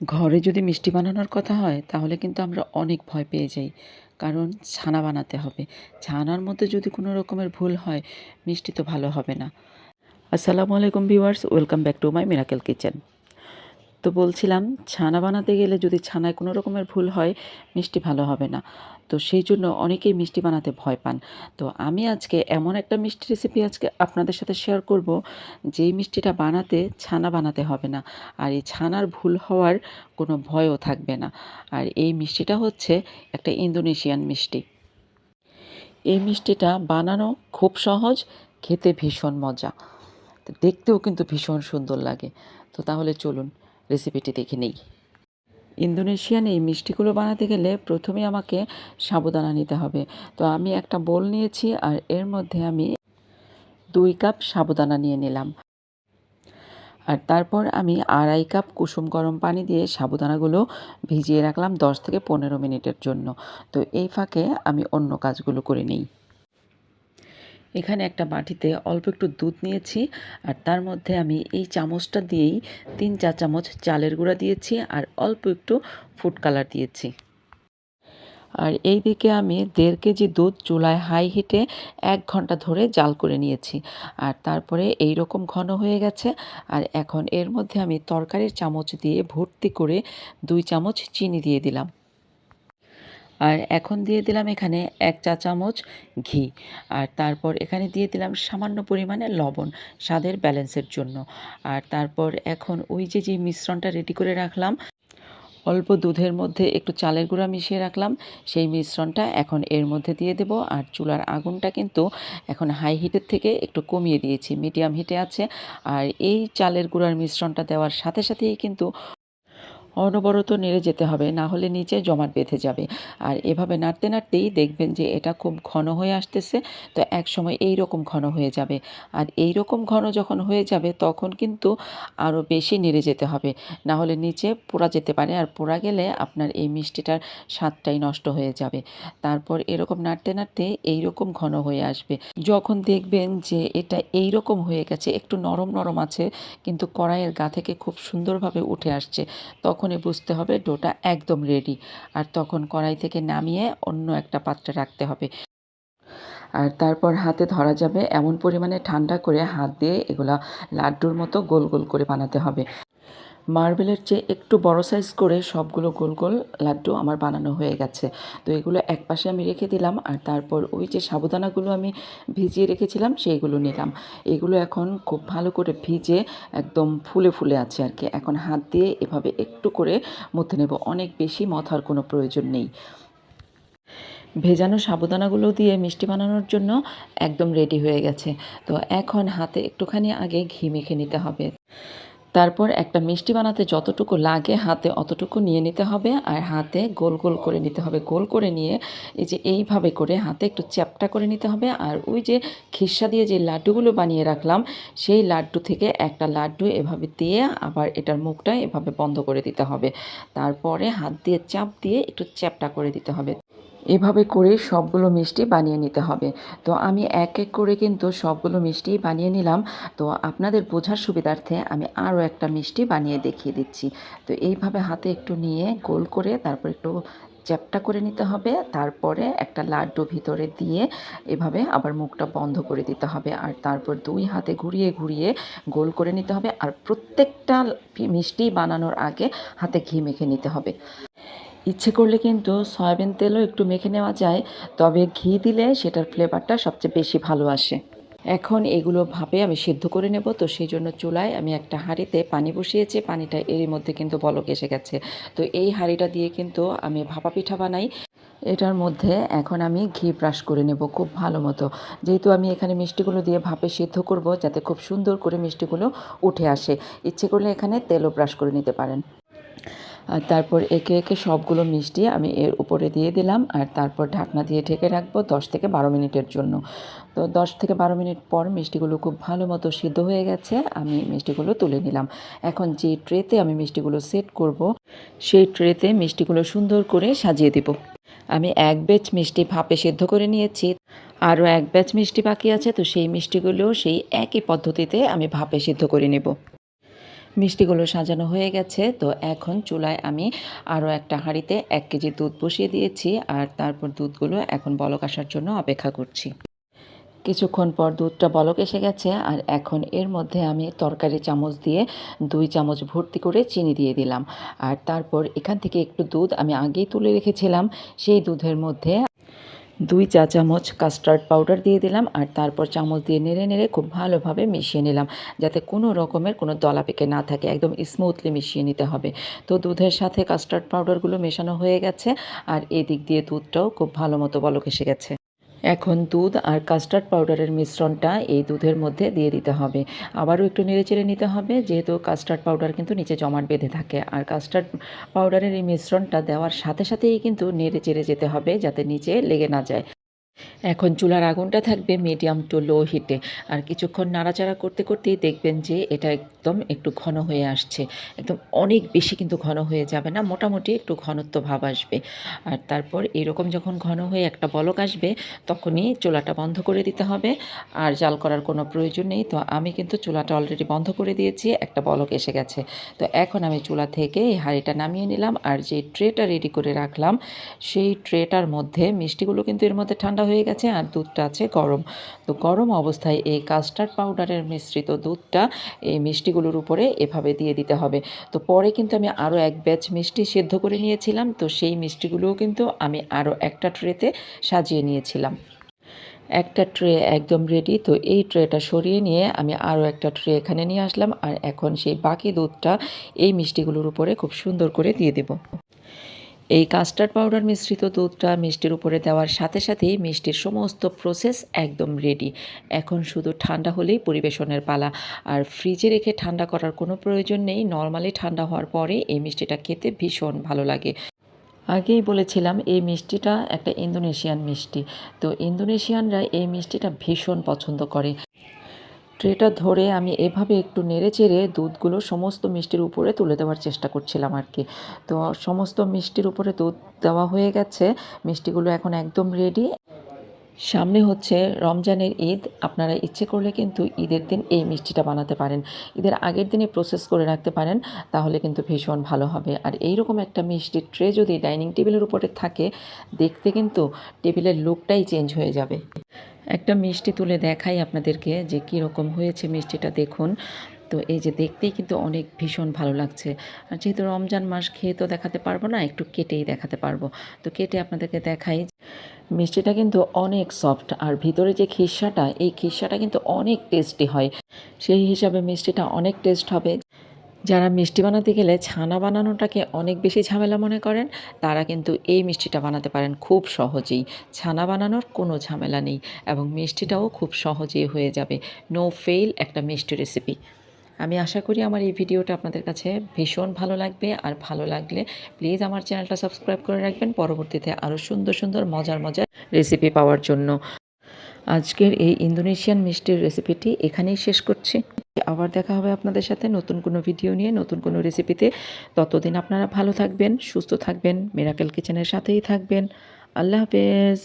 ঘরে যদি মিষ্টি বানানোর কথা হয়, তাহলে কিন্তু আমরা অনেক ভয় পেয়ে যাই। কারণ ছানা বানাতে হবে। ছানার মধ্যে যদি কোনো রকমের ভুল হয়, মিষ্টি তো ভালো হবে না। আসসালামু আলাইকুম viewers, welcome back to my miracle kitchen. তো বলছিলাম, ছানা বানাতে গেলে যদি ছানায় কোনো রকমের ভুল হয়, মিষ্টি ভালো হবে না। তো সেই জন্য অনেকেই মিষ্টি বানাতে ভয় পান। তো আমি আজকে এমন একটা মিষ্টি রেসিপি আজকে আপনাদের সাথে শেয়ার করব, যেই মিষ্টিটা বানাতে ছানা বানাতে হবে না। আর এই ছানার ভুল হওয়ার কোনো ভয়ও থাকবে না। আর এই মিষ্টিটা হচ্ছে একটা ইন্দোনেশিয়ান মিষ্টি। এই মিষ্টিটা বানানো খুব সহজ, খেতে ভীষণ মজা। দেখতেও কিন্তু ভীষণ সুন্দর লাগে। তো তাহলে চলুন রেসিপিটি দেখে নেই। ইন্দোনেশিয়ান এই মিষ্টিগুলো বানাতে গেলে প্রথমে আমাকে সাবুদানা নিতে হবে। তো আমি একটা বোল নিয়েছি আর এর মধ্যে আমি দুই কাপ সাবুদানা নিয়ে নিলাম। আর তারপর আমি আড়াই কাপ কুসুম গরম পানি দিয়ে সাবুদানাগুলো ভিজিয়ে রাখলাম দশ থেকে পনেরো মিনিটের জন্য। তো এই ফাঁকে আমি অন্য কাজগুলো করে নিই। এখানে একটা বাটিতে অল্প একটু দুধ নিয়েছি, আর তার মধ্যে আমি এই চামচটা দিয়েই তিন চা চামচ চালের গুঁড়া দিয়েছি, আর অল্প একটু ফুড কালার দিয়েছি। আর এই দিকে আমি দেড় কেজি দুধ চুলায় হাই হিটে এক ঘণ্টা ধরে জাল করে নিয়েছি, আর তারপরে এই রকম ঘন হয়ে গেছে, আর এখন এর মধ্যে আমি তরকারির চামচ দিয়ে ভর্তি করে দুই চামচ চিনি দিয়ে দিলাম। আর এখন দিয়ে দিলাম এখানে এক চা চামচ ঘি। আর তারপর এখানে দিয়ে দিলাম সামান্য পরিমাণে লবণ স্বাদের ব্যালেন্সের জন্য। আর তারপর এখন ওই যে যে মিশ্রণটা রেডি করে রাখলাম, অল্প দুধের মধ্যে একটু চালের গুঁড়া মিশিয়ে রাখলাম, সেই মিশ্রণটা এখন এর মধ্যে দিয়ে দেব। আর চুলার আগুনটা কিন্তু এখন হাই হিটের থেকে একটু কমিয়ে দিয়েছি মিডিয়াম হিটে আছে। আর এই চালের গুঁড়ার মিশ্রণটা দেওয়ার সাথে সাথেই কিন্তু অনবরত নেড়ে যেতে হবে, না হলে নিচে জমাট বেঁধে যাবে। আর এভাবে নাড়তে নাড়তেই দেখবেন যে এটা খুব ঘন হয়ে আসতেছে, তো এক সময় এই রকম ঘন হয়ে যাবে। আর এই রকম ঘন যখন হয়ে যাবে, তখন কিন্তু আরও বেশি নেড়ে যেতে হবে। না হলে নিচে পোড়া যেতে পারে, আর পোড়া গেলে আপনার এই মিষ্টিটার স্বাদটাই নষ্ট হয়ে যাবে। তারপর এরকম নাড়তে নাড়তে এই রকম ঘন হয়ে আসবে। যখন দেখবেন যে এটা এই রকম হয়ে গেছে, একটু নরম নরম আছে, কিন্তু কড়াইয়ের গা থেকে খুব সুন্দরভাবে উঠে আসছে তখনই বুঝতে হবে ডোটা একদম রেডি আর তখন কড়াই থেকে নামিয়ে অন্য একটা পাত্রে রাখতে হবে। আর তারপর হাতে ধরা যাবে এমন পরিমাণে ঠান্ডা করে হাত দিয়ে এগুলা লাড্ডুর মতো গোল গোল করে বানাতে হবে। মার্বেলের চেয়ে একটু বড় সাইজ করে সবগুলো গোল গোল লাড্ডু আমার বানানো হয়ে গেছে। তো এগুলো এক পাশে আমি রেখে দিলাম আর তারপর ওই যে সাবুদানাগুলো আমি ভিজিয়ে রেখেছিলাম সেইগুলো নিলাম। এগুলো এখন খুব ভালো করে ভিজে একদম ফুলে ফুলে আছে আর কি। এখন হাত দিয়ে এভাবে একটু করে মধ্যে নেব। অনেক বেশি মথার কোনো প্রয়োজন নেই। ভেজানো সাবুদানাগুলো দিয়ে মিষ্টি বানানোর জন্য একদম রেডি হয়ে গেছে। তো এখন হাতে একটুখানি আগে ঘি মেখে নিতে হবে। তারপর একটা মিষ্টি বানাতে যতটুকু লাগে হাতে অতটুকু নিয়ে নিতে হবে আর হাতে গোল গোল করে নিতে হবে। গোল করে নিয়ে এই যে এইভাবে করে হাতে একটু চ্যাপটা করে নিতে হবে আর ওই যে খিসা দিয়ে যে লাড্ডুগুলো বানিয়ে রাখলাম, সেই লাড্ডু থেকে একটা লাড্ডু এভাবে দিয়ে আবার এটার মুখটা এভাবে বন্ধ করে দিতে হবে। তারপরে হাত দিয়ে চাপ দিয়ে একটু চ্যাপটা করে দিতে হবে। এভাবে করে সবগুলো মিষ্টি বানিয়ে নিতে হবে। তো আমি এক এক করে কিন্তু সবগুলো মিষ্টি বানিয়ে নিলাম। তো আপনাদের বোঝার সুবিধার্থে আমি আরও একটা মিষ্টি বানিয়ে দেখিয়ে দিচ্ছি। তো এইভাবে হাতে একটু নিয়ে গোল করে তারপর একটু চ্যাপটা করে নিতে হবে। তারপরে একটা লাড্ডু ভিতরে দিয়ে এভাবে আবার মুখটা বন্ধ করে দিতে হবে। আর তারপর দুই হাতে ঘুরিয়ে ঘুরিয়ে গোল করে নিতে হবে। আর প্রত্যেকটা মিষ্টি বানানোর আগে হাতে ঘি মেখে নিতে হবে। ইচ্ছে করলে কিন্তু সয়াবিন তেলও একটু মেখে নেওয়া যায়, তবে ঘি দিলে সেটার ফ্লেভারটা সবচেয়ে বেশি ভালো আসে। এখন এগুলো ভাপে আমি সিদ্ধ করে নেব, তো সেই জন্য চুলায় আমি একটা হাঁড়িতে পানি বসিয়েছি, পানিটা এরই মধ্যে কিন্তু বলক এসে গেছে। তো এই হাঁড়িটা দিয়ে কিন্তু আমি ভাপা পিঠা বানাই। এটার মধ্যে এখন আমি ঘি ব্রাশ করে নেব খুব ভালো মতো। যেহেতু আমি এখানে মিষ্টিগুলো দিয়ে ভাপে সিদ্ধ করব, যাতে খুব সুন্দর করে মিষ্টিগুলো উঠে আসে। ইচ্ছে করলে এখানে তেলও ব্রাশ করে নিতে পারেন। আর তারপর একে একে সবগুলো মিষ্টি আমি এর উপরে দিয়ে দিলাম আর তারপর ঢাকনা দিয়ে ঢেকে রাখব দশ থেকে বারো মিনিটের জন্য। তো দশ থেকে বারো মিনিট পর মিষ্টিগুলো খুব ভালো মতো সিদ্ধ হয়ে গেছে, আমি মিষ্টিগুলো তুলে নিলাম। এখন যে ট্রেতে আমি মিষ্টিগুলো সেট করব, সেই ট্রেতে মিষ্টিগুলো সুন্দর করে সাজিয়ে দেব। আমি এক ব্যাচ মিষ্টি ভাপে সিদ্ধ করে নিয়েছি, আরও এক ব্যাচ মিষ্টি বাকি আছে, তো সেই মিষ্টিগুলো সেই একই পদ্ধতিতে আমি ভাপে সিদ্ধ করে নেব। মিষ্টিগুলো সাজানো হয়ে গেছে। তো এখন চুলায় আমি আরও একটা হাঁড়িতে এক কেজি দুধ বসিয়ে দিয়েছি আর তারপর দুধগুলো এখন বলক আসার জন্য অপেক্ষা করছি। কিছুক্ষণ পর দুধটা বলক এসে গেছে আর এখন এর মধ্যে আমি তরকারি চামচ দিয়ে দুই চামচ ভর্তি করে চিনি দিয়ে দিলাম। আর তারপর এখান থেকে একটু দুধ আমি আগেই তুলে রেখেছিলাম। সেই দুধের মধ্যে দুই চা চামচ কাস্টার্ড পাউডার দিয়ে দিলাম আর তারপর চামচ দিয়ে নেড়ে নেড়ে খুব ভালোভাবে মিশিয়ে নিলাম যাতে কোনো রকমের কোনো দলা পেকে না থাকে, একদম স্মুথলি মিশিয়ে নিতে হবে। তো দুধের সাথে কাস্টার্ড পাউডারগুলো মেশানো হয়ে গেছে আর এদিক দিয়ে দুধটাও খুব ভালো মতো বলক এসে গেছে। এখন দুধ আর কাস্টার্ড পাউডারের মিশ্রণটা এই দুধের মধ্যে দিয়ে দিতে হবে। আবারও একটু নেড়েচেড়ে নিতে হবে, যেহেতু কাস্টার্ড পাউডার কিন্তু নিচে জমাট বেঁধে থাকে। আর কাস্টার্ড পাউডারের এই মিশ্রণটা দেওয়ার সাথে সাথেই কিন্তু নেড়েচেড়ে যেতে হবে যাতে নিচে লেগে না যায়। এখন চুলার আগুনটা থাকবে মিডিয়াম টু লো হিটে আর কিছুক্ষণ নাড়াচাড়া করতে করতেই দেখবেন যে এটা একদম একটু ঘন হয়ে আসছে। একদম অনেক বেশি কিন্তু ঘন হয়ে যাবে না, মোটামুটি একটু ঘনত্ব ভাব আসবে। আর তারপর এরকম যখন ঘন হয়ে একটা বলক আসবে, তখনই চুলাটা বন্ধ করে দিতে হবে। আর জাল করার কোনো প্রয়োজন নেই। তো আমি কিন্তু চুলাটা অলরেডি বন্ধ করে দিয়েছি, একটা বলক এসে গেছে। তো এখন আমি চুলা থেকে এই হাঁড়িটা নামিয়ে নিলাম। আর যে ট্রেটা রেডি করে রাখলাম, সেই ট্রেটার মধ্যে মিষ্টিগুলো কিন্তু এর মধ্যে ঠান্ডা হয়ে গেছে আর দুধটা আছে গরম। তো গরম অবস্থায় এই কাস্টার্ড পাউডারের মিশ্রিত দুধটা এই মিষ্টিগুলোর উপরে এভাবে দিয়ে দিতে হবে। তো পরে কিন্তু আমি আরও এক ব্যাচ মিষ্টি সেদ্ধ করে নিয়েছিলাম, তো সেই মিষ্টিগুলোও কিন্তু আমি আরও একটা ট্রেতে সাজিয়ে নিয়েছিলাম। একটা ট্রে একদম রেডি তো এই ট্রেটা সরিয়ে নিয়ে আমি আরও একটা ট্রে এখানে নিয়ে আসলাম, আর এখন সেই বাকি দুধটা এই মিষ্টিগুলোর উপরে খুব সুন্দর করে দিয়ে দেব। এই কাস্টার্ড পাউডার মিশ্রিত দুধটা মিষ্টির উপরে দেওয়ার সাথে সাথেই মিষ্টির সমস্ত প্রসেস একদম রেডি এখন শুধু ঠান্ডা হলেই পরিবেশনের পালা। আর ফ্রিজে রেখে ঠান্ডা করার কোনো প্রয়োজন নেই। নর্মালি ঠান্ডা হওয়ার পরে এই মিষ্টিটা খেতে ভীষণ ভালো লাগে। আগেই বলেছিলাম, এই মিষ্টিটা একটা ইন্দোনেশিয়ান মিষ্টি। তো ইন্দোনেশিয়ানরা এই মিষ্টিটা ভীষণ পছন্দ করে। ট্রেটা ধরে আমি এভাবে একটু নেড়ে চেড়ে দুধগুলো সমস্ত মিষ্টির উপরে তুলে দেওয়ার চেষ্টা করছিলাম আর কি। তো সমস্ত মিষ্টির উপরে দুধ দেওয়া হয়ে গেছে, মিষ্টিগুলো এখন একদম রেডি সামনে হচ্ছে রমজানের ঈদ, আপনারা ইচ্ছে করলে কিন্তু ঈদের দিন এই মিষ্টিটা বানাতে পারেন। ঈদের আগের দিনে প্রসেস করে রাখতে পারেন, তাহলে কিন্তু ভীষণ ভালো হবে। আর এইরকম একটা মিষ্টির ট্রে যদি ডাইনিং টেবিলের উপরে থাকে, দেখতে কিন্তু টেবিলের লুকটাই চেঞ্জ হয়ে যাবে। একটা মিষ্টি তুলে দেখাই আপনাদেরকে যে কীরকম হয়েছে মিষ্টিটা দেখুন। তো এই যে দেখতেই কিন্তু অনেক ভীষণ ভালো লাগছে। আর যেহেতু রমজান মাস, খেয়ে তো দেখাতে পারব না, একটু কেটেই দেখাতে পারব। তো কেটে আপনাদেরকে দেখাই। মিষ্টিটা কিন্তু অনেক সফট আর ভিতরে যে খিসাটা, এই খিসাটা কিন্তু অনেক টেস্টি হয়। সেই হিসাবে মিষ্টিটা অনেক টেস্ট হবে। যারা মিষ্টি বানাতে গেলে ছানা বানানোটাকে অনেক বেশি ঝামেলা মনে করেন, তারা কিন্তু এই মিষ্টিটা বানাতে পারেন খুব সহজেই। ছানা বানানোর কোনো ঝামেলা নেই এবং মিষ্টিটাও খুব সহজেই হয়ে যাবে। নো ফেল একটা মিষ্টি রেসিপি আমি আশা করি আমার এই ভিডিওটা আপনাদের কাছে ভীষণ ভালো লাগবে। আর ভালো লাগলে প্লিজ আমার চ্যানেলটা সাবস্ক্রাইব করে রাখবেন। পরবর্তীতে আরও সুন্দর সুন্দর, মজার মজার রেসিপি পাওয়ার জন্য। আজকের এই ইন্দোনেশিয়ান মিষ্টির রেসিপিটি এখানেই শেষ করছি। আবার দেখা হবে আপনাদের সাথে নতুন কোনো ভিডিও নিয়ে, নতুন কোনো রেসিপিতে। ততদিন আপনারা ভালো থাকবেন, সুস্থ থাকবেন মেরাকেল কিচেনের সাথেই থাকবেন। আল্লাহ হাফেজ।